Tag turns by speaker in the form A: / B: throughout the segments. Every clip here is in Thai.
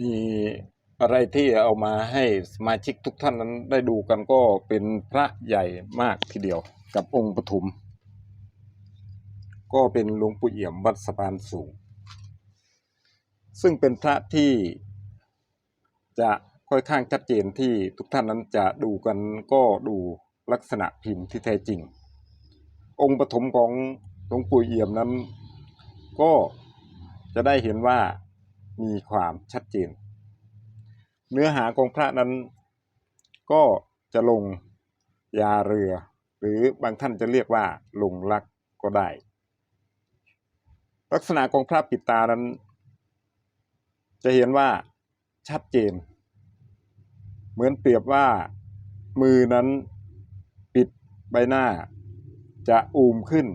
A: มีอะไรที่เอามาให้สมาชิกทุกท่านนั้นได้ดูกันก็เป็นพระใหญ่มากทีเดียวกับองค์ปฐมก็เป็นหลวงปู่เอี่ยมวัดสะพานสูง ซึ่งเป็นพระที่จะค่อนข้างชัดเจนที่ทุกท่านนั้นจะดูกันก็ดูลักษณะพิมพ์ที่แท้จริง องค์ปฐมของหลวงปู่เอี่ยมนั้น ก็จะได้เห็นว่า มีความชัดเจน เนื้อหาของพระนั้น ก็จะลงยาเรือ หรือบางท่านจะเรียกว่าลงลักก็ได้ ลักษณะของพระปิดตานั้น จะเห็นว่าชัดเจน เหมือนเปรียบว่ามือนั้นปิดใบหน้าจะอูมขึ้น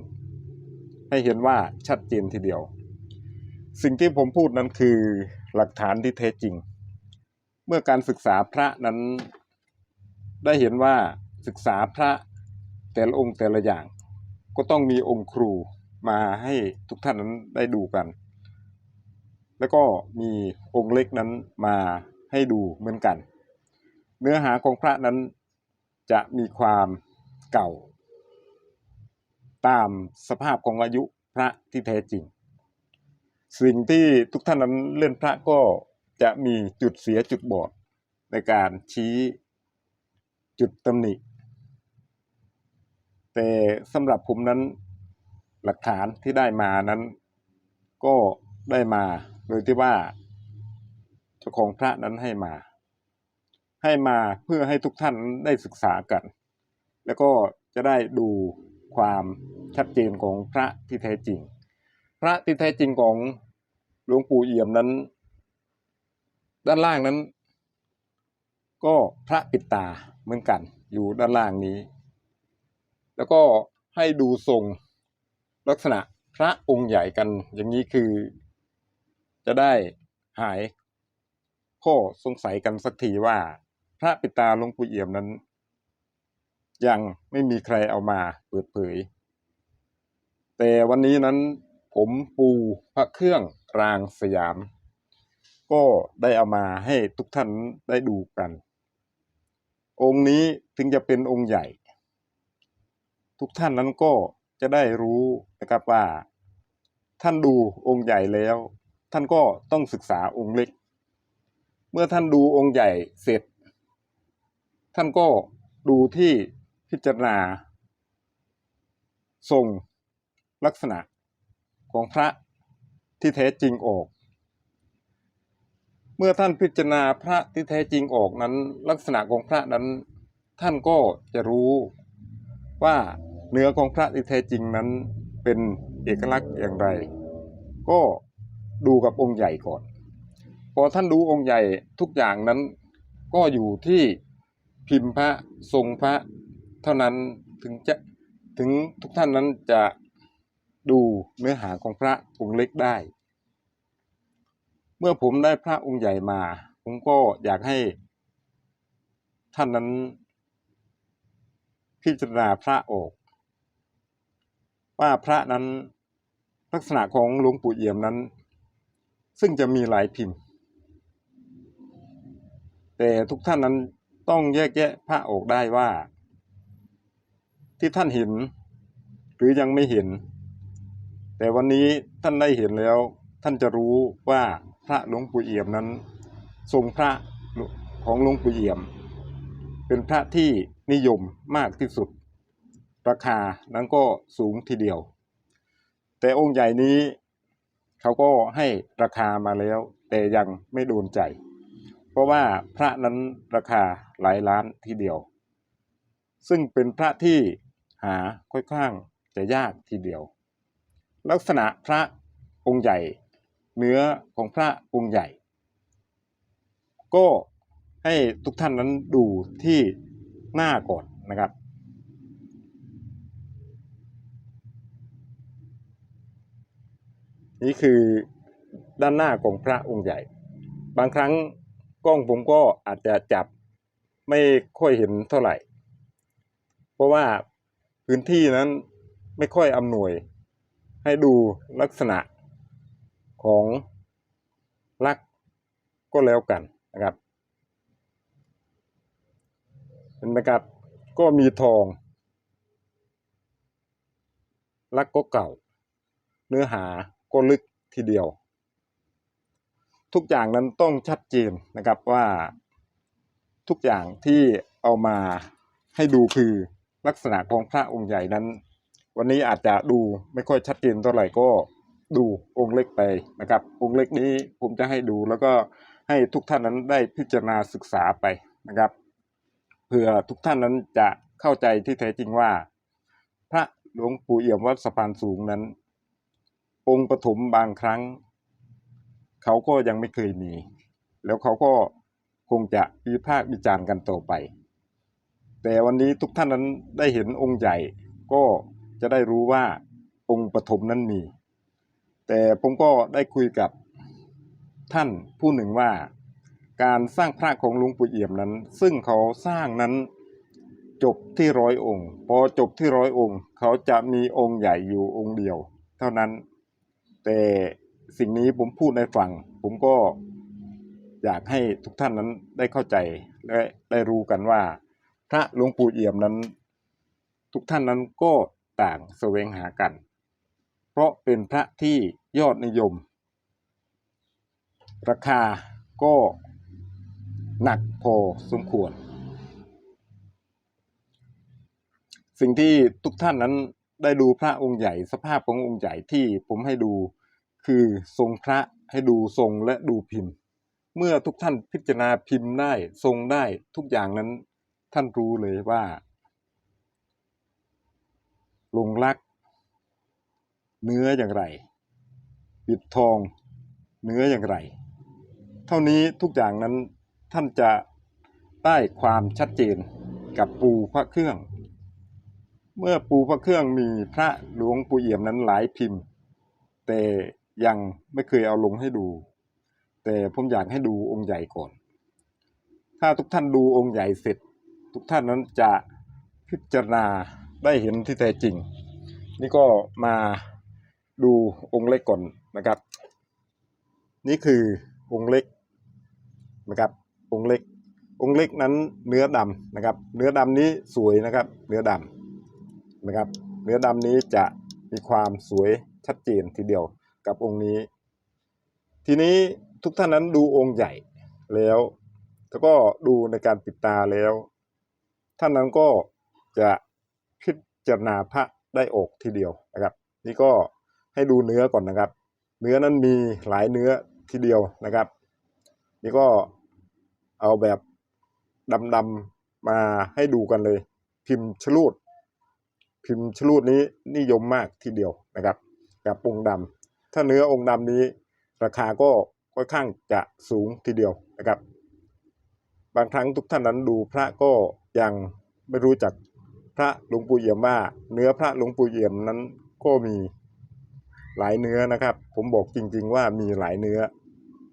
A: ให้เห็นว่าชัดเจนทีเดียว สิ่งที่ผมพูดนั้นคือหลักฐานที่แท้จริง เมื่อการศึกษาพระนั้น ได้เห็นว่าศึกษาพระแต่ละองค์แต่ละอย่าง ก็ต้องมีองค์ครูมาให้ทุกท่านนั้นได้ดูกัน แล้วก็มีองค์เล็กนั้นมาให้ดูเหมือนกัน เนื้อหาของพระนั้นจะมีความเก่า ตามสภาพของอายุพระที่แท้จริง สิ่งที่ทุกท่านนั้นเล่นพระก็จะมีจุดเสียจุดบอดในการชี้จุดตำหนิ แต่สำหรับผมนั้นหลักฐานที่ได้มานั้น ก็ได้มาโดยที่ว่าเจ้าของพระนั้นให้มา ให้มาเพื่อให้ทุกท่านได้ศึกษากัน แล้วก็จะได้ดูความชัดเจนของพระที่แท้จริง พระที่แท้จริงของ หลวงปู่เอี่ยมนั้น ด้านล่างนั้น ก็พระปิดตาเหมือนกัน อยู่ด้านล่างนี้ แล้วก็ให้ดูทรงลักษณะพระองค์ใหญ่กัน อย่างนี้คือ จะได้หายข้อสงสัยกันสักทีว่า พระปิดตาหลวงปู่เอี่ยมนั้น ยังไม่มีใครเอามาเปิดเผย แต่วันนี้นั้นผมปูพระเครื่อง รางสยาม ก็ได้เอามาให้ทุกท่านได้ดูกัน องค์นี้ถึงจะเป็นองค์ใหญ่ ทุกท่านนั้นก็จะได้รู้นะครับว่า ท่านดูองค์ใหญ่แล้ว ท่านก็ต้องศึกษาองค์เล็ก เมื่อท่านดูองค์ใหญ่เสร็จ ท่านก็ดูที่พิจารณาทรงลักษณะของพระ ที่แท้จริงออก เมื่อท่านพิจารณาพระที่แท้จริงออกนั้น ลักษณะของพระนั้นท่านก็จะรู้ว่าเนื้อของพระที่แท้จริงนั้นเป็นเอกลักษณ์อย่างไร ก็ดูกับองค์ใหญ่ก่อน พอท่านดูองค์ใหญ่ทุกอย่างนั้น ก็อยู่ที่พิมพ์พระทรงพระ เท่านั้นถึงจะถึงทุกท่านนั้นจะ ดูเนื้อหาของพระองค์เล็กได้ เมื่อผมได้พระองค์ใหญ่มา ผมก็อยากให้ท่านนั้น พิจารณาพระออก ว่าพระนั้นลักษณะของหลวงปู่เอี่ยมนั้น ซึ่งจะมีหลายพิมพ์ แต่ทุกท่านนั้นต้องแยกแยะพระออกได้ว่า ที่ท่านเห็น หรือยังไม่เห็น แต่วันนี้ท่านได้เห็นแล้ว ท่านจะรู้ว่าพระหลวงปู่เอี่ยมนั้น ทรงพระของหลวงปู่เอี่ยม เป็นพระที่นิยมมากที่สุด ราคานั้นก็สูงทีเดียว แต่องค์ใหญ่นี้เขาก็ให้ราคามาแล้ว แต่ยังไม่โดนใจ เพราะว่าพระนั้นราคาหลายล้านทีเดียว ซึ่งเป็นพระที่หาค่อนข้างจะยากทีเดียว ลักษณะพระองค์ใหญ่ เนื้อของพระองค์ใหญ่ ก็ให้ทุกท่านนั้นดูที่หน้าก่อนนะครับ นี่คือด้านหน้าของพระองค์ใหญ่ บางครั้งกล้องผมก็อาจจะจับไม่ค่อยเห็นเท่าไหร่ เพราะว่าพื้นที่นั้นไม่ค่อยอำนวย ให้ดูลักษณะของลักก็แล้วกันนะครับเห็นไหมครับก็มีทอง ลักก็เก่า เนื้อหาก็ลึกทีเดียว ทุกอย่างนั้นต้องชัดเจนนะครับว่าทุกอย่างที่เอามาให้ดูคือลักษณะของพระองค์ใหญ่นั้น วันนี้อาจจะดูไม่ค่อยชัดเจนเท่าไหร่ก็ดูองค์เล็กไปนะครับ องค์เล็กนี้ผมจะให้ดูแล้วก็ให้ทุกท่านนั้นได้พิจารณาศึกษาไปนะครับเพื่อทุกท่านนั้นจะเข้าใจที่แท้จริงว่า พระหลวงปู่เอี่ยมวัดสะพานสูงนั้น องค์ปฐมบางครั้ง เขาก็ยังไม่เคยมี แล้วเขาก็คงจะวิพากษ์วิจารณ์กันต่อไป แต่วันนี้ทุกท่านนั้นได้เห็นองค์ใหญ่ก็ จะได้รู้ว่าองค์ปฐมนั้นมี แต่ผมก็ได้คุยกับท่านผู้หนึ่งว่า การสร้างพระของหลวงปู่เอี่ยมนั้น ซึ่งเขาสร้างนั้นจบที่ร้อยองค์ พอจบที่ร้อยองค์ เขาจะมีองค์ใหญ่อยู่องค์เดียว เท่านั้น แต่สิ่งนี้ผมพูดในฝั่ง ผมก็อยากให้ทุกท่านนั้นได้เข้าใจและได้รู้กันว่า พระหลวงปู่เอี่ยมนั้น ทุกท่านนั้นก็ ต่างแสวงหากัน เพราะเป็นพระที่ยอดนิยม ราคาก็หนักพอสมควร สิ่งที่ทุกท่านนั้นได้ดูพระองค์ใหญ่สภาพขององค์ใหญ่ที่ผมให้ดูคือทรงพระให้ดูทรงและดูพิมพ์ เมื่อทุกท่านพิจารณาพิมพ์ได้ทรงได้ทุกอย่างนั้นท่านรู้เลยว่า ลงรัก เนื้ออย่างไร ปิดทอง เนื้ออย่างไร เท่านี้ทุกอย่างนั้นท่านจะได้ความชัดเจนกับปูพระเครื่อง เมื่อปูพระเครื่องมีพระหลวงปู่เอี่ยมนั้นหลายพิมพ์ แต่ยังไม่เคยเอาลงให้ดู แต่ผมอยากให้ดูองค์ใหญ่ก่อน ถ้าทุกท่านดูองค์ใหญ่เสร็จ ทุกท่านนั้นจะพิจารณา ได้เห็นที่แท้จริง นี่ก็มาดูองค์เล็กก่อนนะครับ นี่คือองค์เล็กนะครับ องค์เล็ก องค์เล็กนั้นเนื้อดำนะครับ เนื้อดำนี้สวยนะครับ เนื้อดำนะครับ เนื้อดำนี้จะมีความสวยชัดเจนทีเดียวกับองค์นี้ ทีนี้ทุกท่านนั้นดูองค์ใหญ่แล้ว แล้วก็ดูในการปิดตาแล้ว ท่านนั้นก็จะ จารณาพระได้อกทีเดียวนะครับ นี่ก็ให้ดูเนื้อก่อนนะครับ เนื้อนั้นมีหลายเนื้อทีเดียวนะครับ นี่ก็เอาแบบดำๆมาให้ดูกันเลย พิมพ์ชลูด พิมพ์ชลูดนี้นิยมมากทีเดียวนะครับ กับองค์ดำถ้าเนื้อองค์ดำนี้ ราคาก็ค่อนข้างจะสูงทีเดียวนะครับ บางครั้งทุกท่านนั้นดูพระก็ยังไม่รู้จัก พระหลวงปู่เอี่ยมว่า เนื้อพระหลวงปู่เอี่ยมนั้นก็มีหลายเนื้อนะครับ ผมบอกจริง ๆ ว่ามีหลายเนื้อ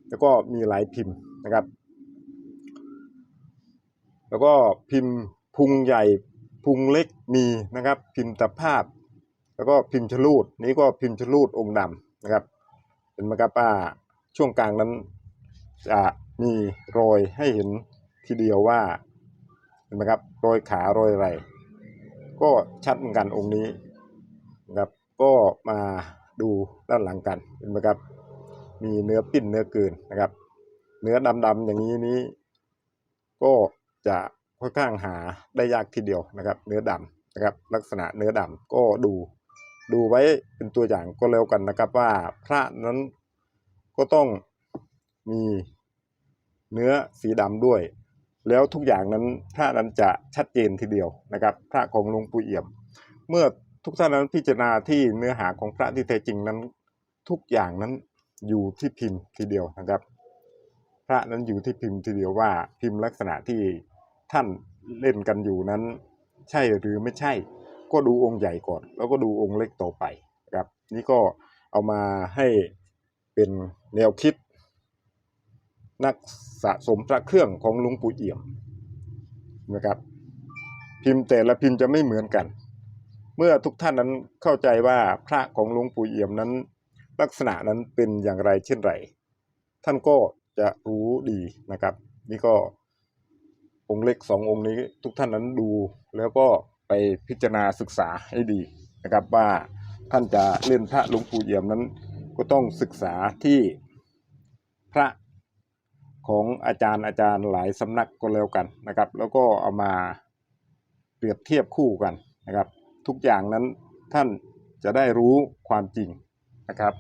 A: แล้วก็มีหลายพิมพ์นะครับ แล้วก็พิมพ์พุงใหญ่พุงเล็กมีนะครับ พิมพ์ตะภาพ แล้วก็พิมพ์ชลูดนี้ก็พิมพ์ชลูดองค์ดำนะครับ เป็นมากป้าช่วงกลางนั้นจะมีรอยให้เห็นทีเดียวว่าเห็นไหมครับรอยขารอยอะไร ก็ชัดเหมือนกันองค์นี้นะครับก็มาดูด้านหลังกันเห็นไหมครับ มีเนื้อปิ้นเนื้อเกินนะครับ เนื้อดำๆอย่างนี้นี้ ก็จะค่อนข้างหาได้ยากทีเดียวนะครับ เนื้อดำนะครับ ลักษณะเนื้อดำก็ดู ดูไว้เป็นตัวอย่างก็แล้วกันนะครับว่าพระนั้นก็ต้องมีเนื้อสีดำด้วย แล้วทุกอย่างนั้นพระนั้นจะชัดเจนทีเดียวนะครับพระของหลวงปู่เอี่ยม เมื่อทุกท่านนั้นพิจารณาที่เนื้อหาของพระที่แท้จริงนั้น ทุกอย่างนั้นอยู่ที่พิมพ์ทีเดียวนะครับ พระนั้นอยู่ที่พิมพ์ทีเดียวว่าพิมพ์ลักษณะที่ท่านเล่นกันอยู่นั้น ใช่หรือไม่ใช่ ก็ดูองค์ใหญ่ก่อน แล้วก็ดูองค์เล็กต่อไปครับ นี่ก็เอามาให้เป็นแนวคิด นักสะสมพระเครื่องของหลุงปู่เอี่ยมนะครับ พิมพ์แต่ละพิมพ์จะไม่เหมือนกัน เมื่อทุกท่านนั้นเข้าใจว่าพระของหลวงปู่เอี่ยมนั้น ลักษณะนั้นเป็นอย่างไรเช่นไรท่านก็จะรู้ดีนะครับ นี่ก็องค์เล็กสององค์นี้ทุกท่านนั้นดู แล้วก็ไปพิจารณาศึกษาให้ดีนะครับว่าท่านจะเล่นพระหลวงปู่เอี่ยมนั้น ก็ต้องศึกษาที่พระ ของอาจารย์อาจารย์หลายสำนักก็แล้วกันนะครับ แล้วก็เอามาเปรียบเทียบคู่กันนะครับ ทุกอย่างนั้นท่านจะได้รู้ความจริงนะครับ